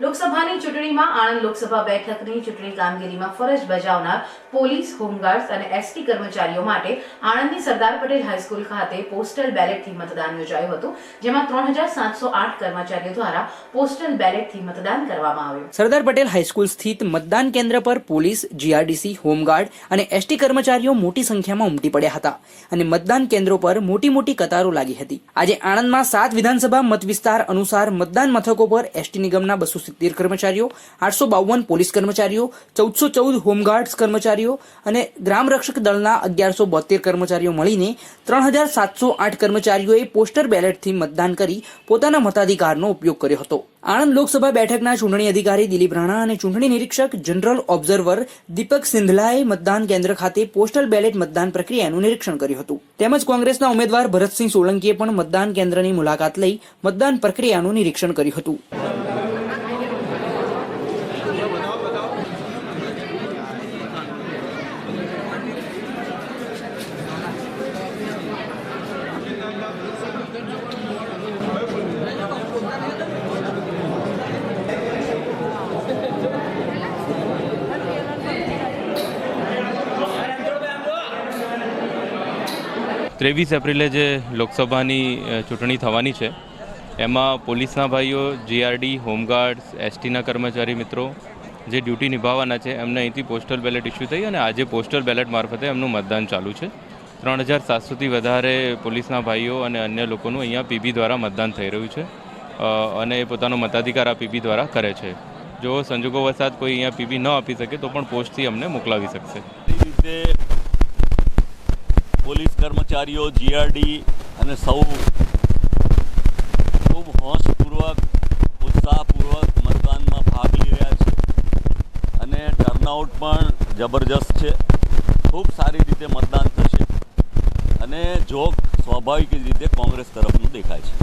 લોકસભાની ચૂંટણીમાં આણંદ લોકસભા બેઠકની ચૂંટણી કામગીરીમાં ફરજ બજાવનાર પોલીસ હોમગાર્ડ્સ અને એસટી કર્મચારીઓ માટે આણંદની સરદાર પટેલ હાઈસ્કૂલ ખાતે પોસ્ટલ બેલેટથી મતદાન યોજાયું હતું, જેમાં ત્રણ કર્મચારીઓ દ્વારા પોસ્ટલ બેલેટથી મતદાન કરવામાં આવ્યું. સરદાર પટેલ હાઈસ્કૂલ સ્થિત મતદાન કેન્દ્ર પર પોલીસ, જીઆરડીસી હોમગાર્ડ અને એસટી કર્મચારીઓ મોટી સંખ્યામાં ઉમટી પડ્યા હતા અને મતદાન કેન્દ્રો પર મોટી મોટી કતારો લાગી હતી. આજે આણંદમાં સાત વિધાનસભા મત વિસ્તાર અનુસાર મતદાન મથકો પર એસટી નિગમના બસો સિત્તેર કર્મચારીઓ, આઠસો બાવન પોલીસ કર્મચારીઓ, ચૌદસો ચૌદ હોમગાર્ડ્સ કર્મચારીઓ અને ગ્રામ રક્ષક દળના અગિયારસો બોતેર કર્મચારીઓ મળીને ત્રણ હજાર સાતસો આઠ કર્મચારીઓએ પોસ્ટર બેલેટથી મતદાન કરી પોતાના મતાધિકારનો ઉપયોગ કર્યો હતો. આણંદ લોકસભા બેઠકના ચૂંટણી અધિકારી દિલીપ રાણા અને ચૂંટણી નિરીક્ષક જનરલ ઓબ્ઝર્વર દીપક સિંધલાએ મતદાન કેન્દ્ર ખાતે પોસ્ટલ બેલેટ મતદાન પ્રક્રિયાનું નિરીક્ષણ કર્યું હતું. તેમજ કોંગ્રેસના ઉમેદવાર ભરતસિંહ સોલંકીએ પણ મતદાન કેન્દ્રની મુલાકાત લઈ મતદાન પ્રક્રિયાનું નિરીક્ષણ કર્યું હતું. ત્રેવીસ એપ્રિલે જે લોકસભાની ચૂંટણી થવાની છે, એમાં પોલીસના ભાઈઓ જીઆરડી હોમગાર્ડ્સ એસટીના કર્મચારી મિત્રો જે ડ્યુટી નિભાવવાના છે, એમને અહીંથી પોસ્ટલ બેલેટ ઇસ્યુ થઈ અને આજે પોસ્ટલ બેલેટ મારફતે એમનું મતદાન ચાલુ છે. ત્રણ હજાર સાતસોથી વધારે પોલીસના ભાઈઓ અને અન્ય લોકોનું અહીંયા પીબી દ્વારા મતદાન થઈ રહ્યું છે. અને એ પોતાનો મતાધિકાર આ પીબી દ્વારા કરે છે. જો સંજોગો વસાત કોઈ અહીંયા પીબી ન આપી શકે તો પણ પોસ્ટથી અમને મોકલાવી શકશે. રીતે પોલીસ કર્મચારીઓ, જીઆરડી અને સૌ ખૂબ હોશપૂર્વક, ઉત્સાહપૂર્વક મતદાનમાં ભાગ લઈ રહ્યા છે. અને ટર્નઆઉટ પણ જબરજસ્ત છે. ખૂબ સારી રીતે મતદાન જોગ સ્વાભાવિક રીતે કોંગ્રેસ તરફનું દેખાય છે